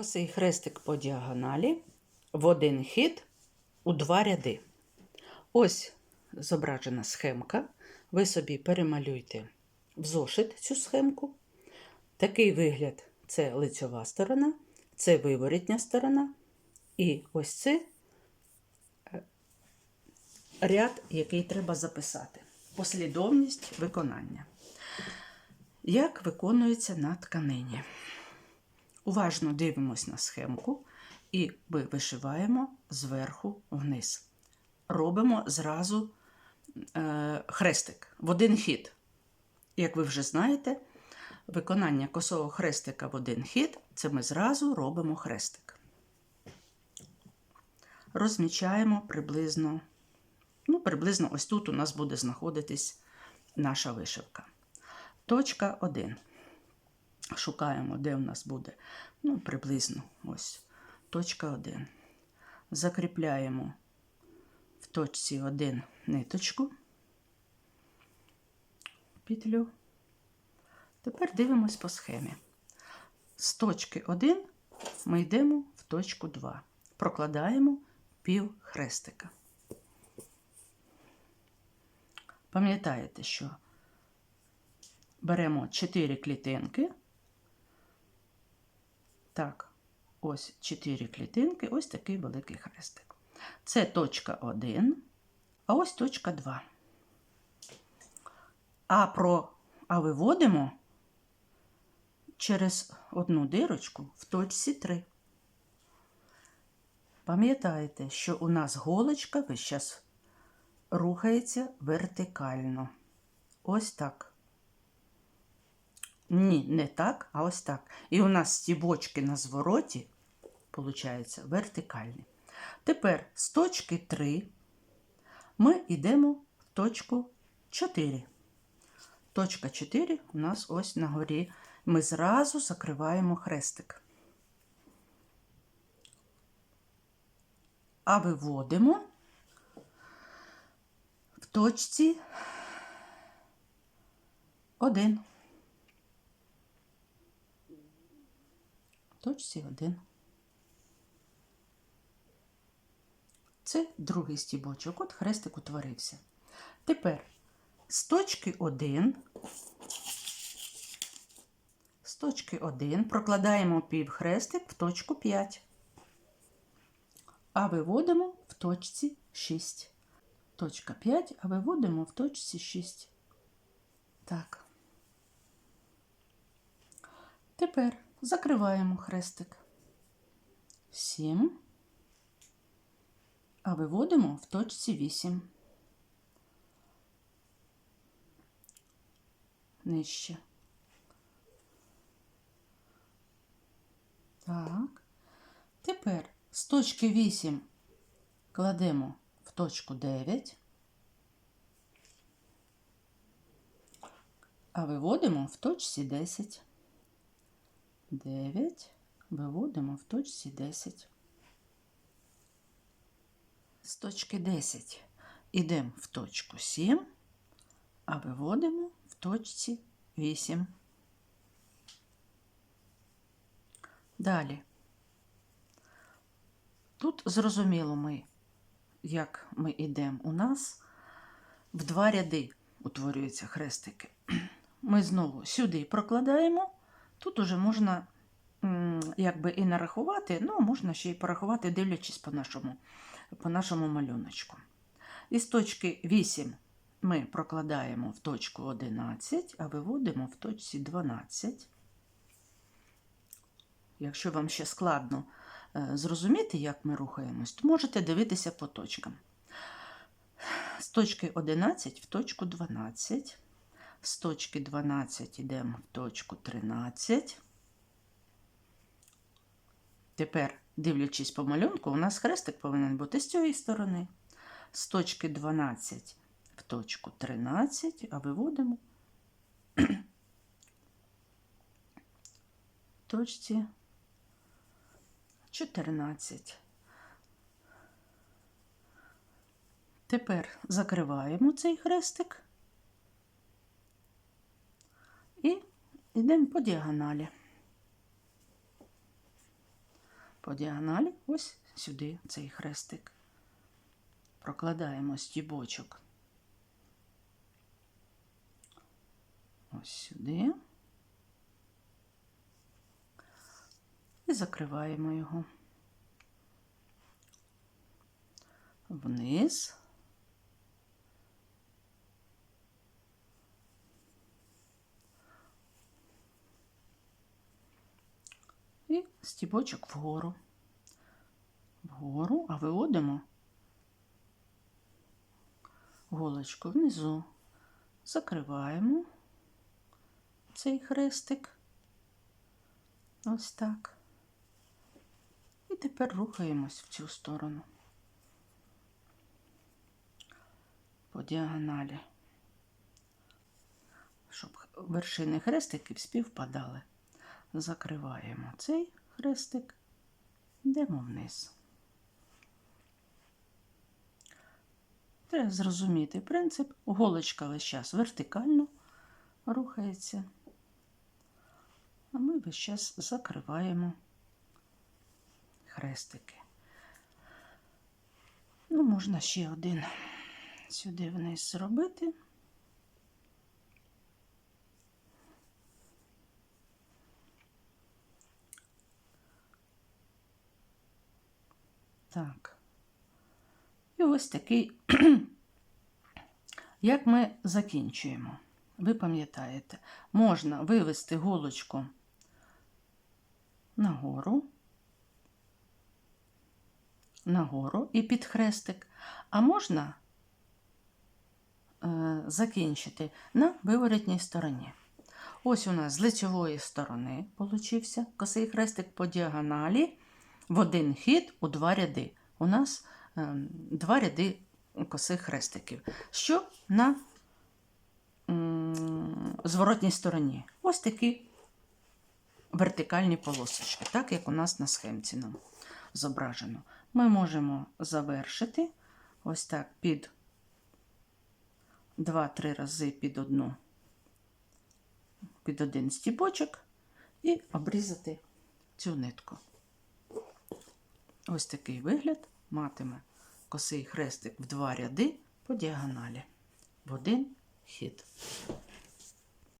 Косий хрестик по діагоналі в один хід у два ряди. Ось зображена схемка. Ви собі перемалюйте в зошит цю схемку. Такий вигляд це лицьова сторона, це виворітня сторона. І ось це е, ряд, який треба записати. Послідовність виконання. Як виконується на тканині? Уважно дивимось на схемку і ми вишиваємо зверху вниз. Робимо зразу е, хрестик в один хід. Як ви вже знаєте, виконання косого хрестика в один хід це ми зразу робимо хрестик. Розмічаємо приблизно, ну, приблизно ось тут у нас буде знаходитись наша вишивка. Точка 1 шукаємо, де в нас буде, ну, приблизно ось точка 1. Закріпляємо в точці 1 ниточку, петлю. Тепер дивимось по схемі. З точки 1 ми йдемо в точку 2. Прокладаємо пів хрестика. Пам'ятаєте, що беремо 4 клітинки. Так, ось 4 клітинки, ось такий великий хрестик. Це точка 1, а ось точка 2. А про а виводимо через одну дирочку в точці 3. Пам'ятаєте, що у нас голочка весь час рухається вертикально. Ось так. Ні, не так, а ось так. І у нас стібочки на звороті, виходить, вертикальні. Тепер з точки 3 ми йдемо в точку 4. Точка 4 у нас ось на горі. Ми зразу закриваємо хрестик. А виводимо в точці 1. Точці 1. Це другий стібочок. От хрестик утворився. Тепер з точки 1, з точки 1 прокладаємо півхрестик в точку 5, а виводимо в точці 6. Точка 5, а виводимо в точці 6. Так. Тепер закриваємо хрестик. 7, а виводимо в точці 8. Нижче. Так. Тепер з точки 8 кладемо в точку 9, а виводимо в точці 10. 9 виводимо в точці 10. З точки 10 йдемо в точку 7, а виводимо в точці 8. Далі. Тут зрозуміло ми, як ми йдемо. У нас в два ряди утворюються хрестики. Ми знову сюди прокладаємо. Тут уже можна якби і нарахувати, ну, можна ще й порахувати, дивлячись по нашому, по нашому малюночку. Із точки 8 ми прокладаємо в точку 11, а виводимо в точці 12. Якщо вам ще складно е, зрозуміти, як ми рухаємось, то можете дивитися по точкам. З точки 11 в точку 12. З точки 12 йдемо в точку 13. Тепер, дивлячись по малюнку, у нас хрестик повинен бути з цієї сторони. З точки 12 в точку 13, а виводимо точці 14. Тепер закриваємо цей хрестик. І йдемо по діагоналі. по діагоналі, ось сюди цей хрестик. Прокладаємо стібочок. Ось сюди. І закриваємо його. Вниз. І стібочок вгору. Вгору, а виводимо голочку внизу. Закриваємо цей хрестик. Ось так. І тепер рухаємось в цю сторону. По діагоналі. Щоб вершини хрестиків співпадали. Закриваємо цей хрестик, йдемо вниз. Треба зрозуміти принцип. Голочка весь час вертикально рухається, а ми весь час закриваємо хрестики. Ну, можна ще один сюди вниз зробити. Так. І ось такий, як ми закінчуємо. Ви пам'ятаєте, можна вивести голочку нагору, нагору і під хрестик, а можна е, закінчити на виворотній стороні. Ось у нас з лицевої сторони получився косий хрестик по діагоналі в один хід у два ряди. У нас е, два ряди косих хрестиків. Що на зворотній стороні? Ось такі вертикальні полосочки, так як у нас на схемці нам зображено. Ми можемо завершити ось так під 2-3 рази під одну, під один стібочок і обрізати цю нитку. Ось такий вигляд матиме косий хрестик в два ряди по діагоналі в один хід.